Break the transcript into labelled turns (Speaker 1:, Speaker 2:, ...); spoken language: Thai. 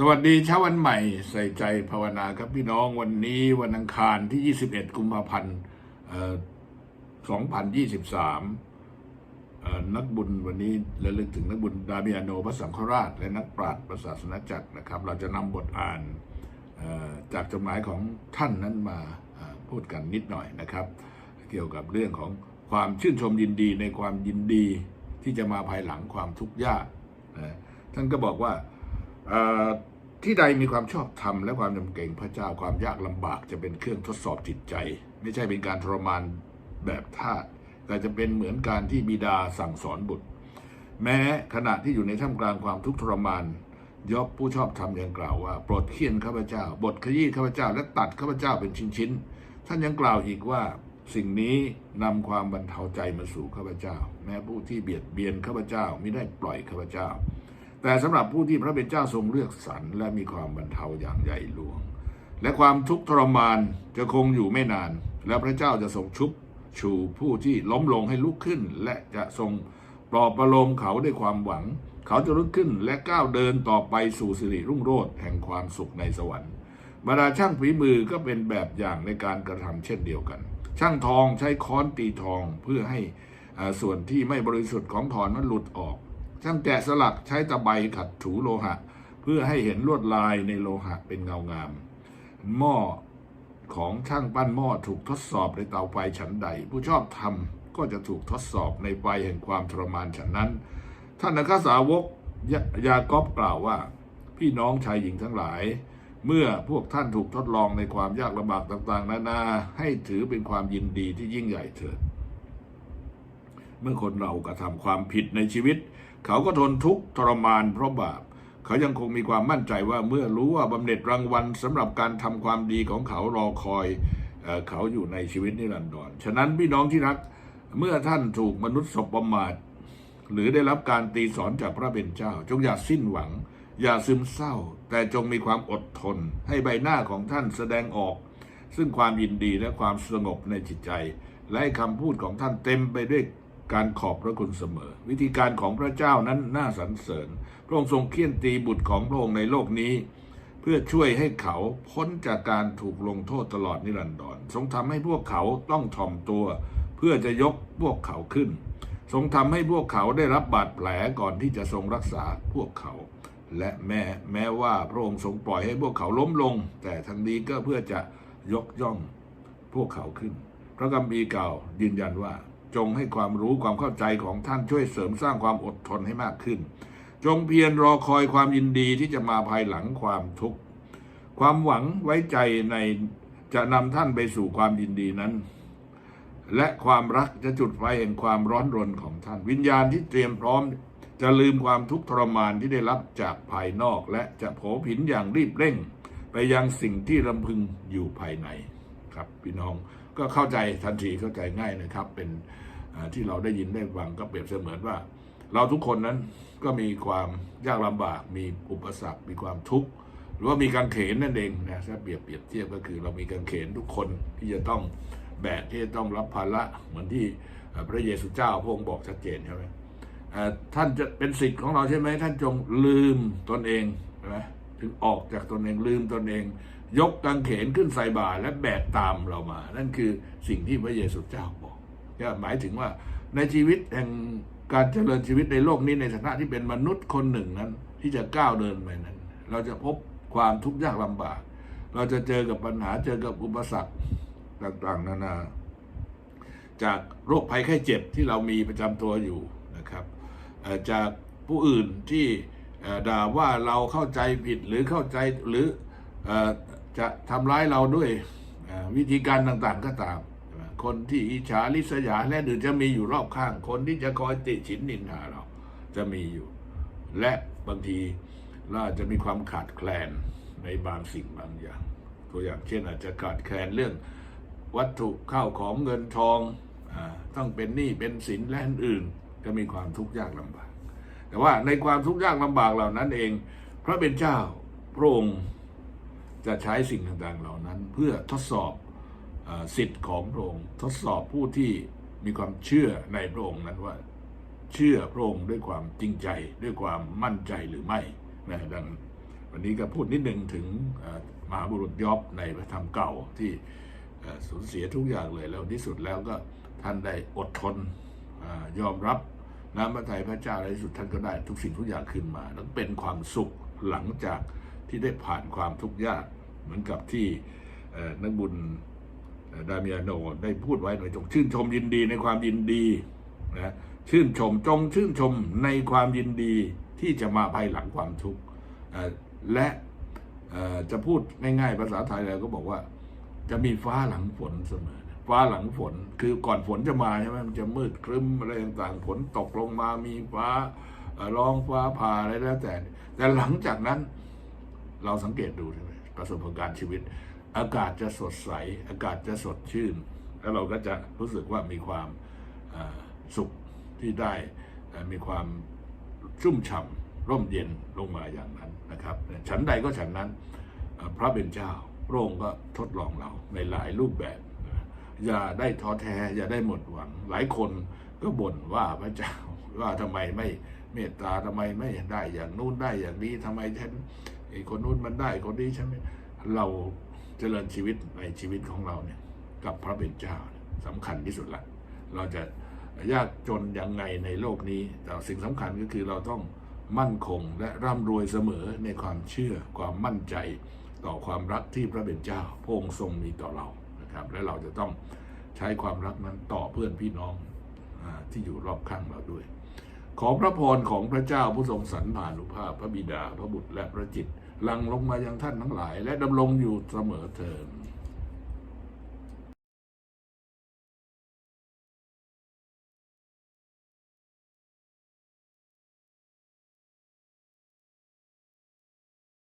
Speaker 1: สวัสดีเช้าวันใหม่ใส่ใจภาวนาครับพี่น้องวันนี้วันอังคารที่ 21 กุมภาพันธ์2023 นักบุญวันนี้ระลึกถึงนักบุญดาเมียโนพระสังฆราช และนักปราชญ์ประศาสนจักรนะครับ เราจะนำบทอ่านจากจดหมายของท่านนั้นมาพูดกันนิดหน่อยนะครับ เกี่ยวกับเรื่องของความชื่นชมยินดีในความยินดีที่จะมาภายหลังความทุกข์ยากนะท่านก็บอกว่า ที่ใดมีความชอบธรรมและความยำเกรงพระเจ้าความยากลำบากจะเป็นเครื่องทดสอบจิตใจ ไม่ใช่เป็นการทรมานแบบทาสแต่จะเป็นเหมือนการที่บิดาสั่งสอนบุตร แม้ขณะที่อยู่ในท่ามกลางความทุกข์ทรมานยอบผู้ชอบธรรมยังกล่าวว่าโปรดเคี่ยนข้าพเจ้า บทขยี้ข้าพเจ้าและตัดข้าพเจ้าเป็นชิ้นๆท่านยังกล่าวอีกว่าสิ่งนี้นำความบรรเทาใจมาสู่ข้าพเจ้า แม้ผู้ที่เบียดเบียนข้าพเจ้าไม่ได้ปล่อยข้าพเจ้า แต่สำหรับผู้ที่พระเป็นเจ้าทรงเลือกสรรและมีความบรรเทาอย่างใหญ่หลวง และความทุกข์ทรมานจะคงอยู่ไม่นาน และพระเจ้าจะทรงชุบชูผู้ที่ล้มลงให้ลุกขึ้น และจะทรงปลอบประโลมเขาด้วยความหวัง เขาจะลุกขึ้นและก้าวเดินต่อไปสู่สิริรุ่งโรจน์แห่งความสุขในสวรรค์บรรดาช่างฝีมือก็เป็นแบบอย่างในการกระทำเช่นเดียวกัน ช่างทองใช้ค้อนตีทองเพื่อให้ส่วนที่ไม่บริสุทธิ์ของทอนนั้นหลุดออก ช่างแกะสลักใช้ตะไบขัดถูโลหะ เพื่อให้เห็นลวดลายในโลหะเป็นเงางาม หม้อของช่างปั้นหม้อถูกทดสอบในเตาไฟฉันใด ผู้ชอบทำก็จะถูกทดสอบในไฟแห่งความทรมานฉันนั้น ท่านนักสาวกยยากอบกล่าวว่า พี่น้องชายหญิงทั้งหลาย เมื่อพวกท่านถูกทดลองในความยากลำบากต่างๆ นานาให้ถือเป็นความยินดีที่ยิ่งใหญ่เถิด เมื่อคนเรากระทำความผิดในชีวิต เขาก็ทนทุกข์ทรมานเพราะบาป เขายังคงมีความมั่นใจว่าเมื่อรู้ว่าบำเหน็จรางวัลสำหรับการทำความดีของเขารอคอยเอเขาอยู่ในชีวิตนิรันดรฉะนั้นพี่น้องที่รักเมื่อท่านถูกมนุษย์สบประมาทหรือได้รับการตีสอนจากพระเป็นเจ้า จงอย่าสิ้นหวัง อย่าซึมเศร้า แต่จงมีความอดทน ให้ใบหน้าของท่านแสดงออก ซึ่งความยินดีและความสงบในจิตใจ และให้คำพูดของท่านเต็มไปด้วย การขอบพระคุณเสมอ วิธีการของพระเจ้านั้นน่าสรรเสริญ พระองค์ทรงเคี่ยนตีบุตรของพระองค์ในโลกนี้ เพื่อช่วยให้เขาพ้นจากการถูกลงโทษตลอดนิรันดรทรงทำให้พวกเขาต้องถ่อมตัว เพื่อจะยกพวกเขาขึ้น ทรงทำให้พวกเขาได้รับบาดแผลก่อนที่จะทรงรักษาพวกเขา และแม้แม้ว่าพระองค์ทรงปล่อยให้พวกเขาล้มลง แต่ทั้งนี้ก็เพื่อจะยกย่องพวกเขาขึ้น พระกัมภีร์เก่ายืนยันว่า จงให้ความรู้ความเข้าใจของท่านช่วยเสริมสร้างความอดทนให้มากขึ้น จงเพียรรอคอยความยินดีที่จะมาภายหลังความทุกข์ความหวังไว้ใจในจะนำท่านไปสู่ความยินดีนั้น และความรักจะจุดไฟแห่งความร้อนรนของท่าน วิญญาณที่เตรียมพร้อม จะลืมความทุกข์ทรมานที่ได้รับจากภายนอก และจะโผผินอย่างรีบเร่ง ไปยังสิ่งที่รำพึงอยู่ภายในครับพี่น้อง ก็เข้าใจทันทีเข้าใจง่ายนะครับ เป็นที่เราได้ยินได้ฟังก็เปรียบเสมือนว่า เราทุกคนนั้นก็มีความยากลำบาก มีอุปสรรค มีความทุกข์หรือว่ามีการเขนนั่นเองนะถ้าเปรียบเปรียบเทียบก็คือเรามีการเขนทุกคนที่จะต้องแบกที่จะต้องรับภาระเหมือนที่พระเยซูเจ้าพระองค์บอกชัดเจนใช่ไหมท่านจะเป็นสิทธิ์ของเราใช่ไหมท่านจงลืมตนเองใช่ไหมถึงออกจากตนเองลืมตนเอง ยกกางเขนขึ้นใส่บาและแบกตามเรามา นั่นคือสิ่งที่พระเยซูเจ้าบอกก็หมายถึงว่าในชีวิตแห่งการเจริญชีวิตในโลกนี้ในฐานะที่เป็นมนุษย์คนหนึ่งนั้น ที่จะก้าวเดินไปนั้น เราจะพบความทุกข์ยากลำบาก เราจะเจอกับปัญหาเจอกับอุปสรรคต่างๆ นานา จากโรคภัยไข้เจ็บที่เรามีประจำตัวอยู่นะครับจากผู้อื่นที่ด่าว่าเราเข้าใจผิดหรือเข้าใจหรือ จะทำร้ายเราด้วยวิธีการต่างๆก็ตาม คนที่อิจฉาริษยาและอื่นจะมีอยู่รอบข้าง คนที่จะคอยติฉินนินทาเราจะมีอยู่ และบางทีเราอาจจะมีความขาดแคลนในบางสิ่งบางอย่าง ตัวอย่างเช่นอาจจะขาดแคลนเรื่องวัตถุข้าวของเงินทองอต้องเป็นหนี้เป็นสินและอื่นก็มีความทุกข์ยากลำบาก แต่ว่าในความทุกข์ยากลำบากเหล่านั้นเอง พระเป็นเจ้าพระองค์ จะใช้สิ่งต่างๆเหล่านั้น เพื่อทดสอบอสิทธิ์ของพระองค์ทดสอบผู้ที่มีความเชื่อในพระองค์นั้นว่า เชื่อพระองค์ด้วยความจริงใจด้วยความมั่นใจหรือไม่นะดังวันนี้ก็พูดนิดหนึ่งถึงมหาบุรุษยอบในพระธรรมเก่าที่สูญเสียทุกอย่างเลยแล้วที่สุดแล้วก็ท่านได้อดทนอยอมรับน้ำพระทัยพระเจ้าในที่สุดท่านก็ได้ทุกสิ่งทุกอย่างขึ้นมาแล้วเป็นความสุขหลังจาก ที่ได้ผ่านความทุกข์ยาก เหมือนกับที่นักบุญดามิอาโนได้พูดไว้หน่อยจงชื่นชมยินดีในความยินดีนะชื่นชมจงชื่นชมในความยินดีที่จะมาภายหลังความทุกข์และจะพูดง่ายๆภาษาไทยเราก็บอกว่า จะมีฟ้าหลังฝนเสมอ ฟ้าหลังฝนคือก่อนฝนจะมาใช่ไหมมันจะมืดครึ้มอะไรต่างๆฝนตกลงมามีฟ้าร้องฟ้าผ่าอะไรแล้วแต่ แต่หลังจากนั้น เราสังเกตดูใช่ไหมประสบการณ์ชีวิต อากาศจะสดใส อากาศจะสดชื่น แล้วเราก็จะรู้สึกว่ามีความสุขที่ได้มีความชุ่มฉ่ำร่มเย็นลงมาอย่างนั้นนะครับฉันใดก็ฉันนั้นพระเป็นเจ้าพระองค์ก็ทดลองเราในหลายรูปแบบ อย่าได้ท้อแท้อย่าได้หมดหวัง หลายคนก็บ่นว่าพระเจ้าว่าทำไมไม่เมตตาทำไมไม่ได้อย่างนู้นได้อย่างนี้ทำไมฉัน ไอ้คนนู้นมันได้คนนี้ฉันไหมเราเจริญชีวิตในชีวิตของเราเนี่ย กับพระเป็นเจ้าเนี่ยสำคัญที่สุดละเราจะยากจนยังไงในโลกนี้ แต่สิ่งสำคัญก็คือเราต้องมั่นคงและร่ำรวยเสมอในความเชื่อความมั่นใจต่อความรักที่พระเป็นเจ้าพระองค์ทรงมีต่อเรานะครับ และเราจะต้องใช้ความรักนั้นต่อเพื่อนพี่น้องอที่อยู่รอบข้างเราด้วย ขอพระพรของพระเจ้าผู้ทรงสรรผานุภาพพระบิดาพระบุตรและพระจิต หลังลงมายังท่านทั้งหลาย และดำรงอยู่เสมอเทิน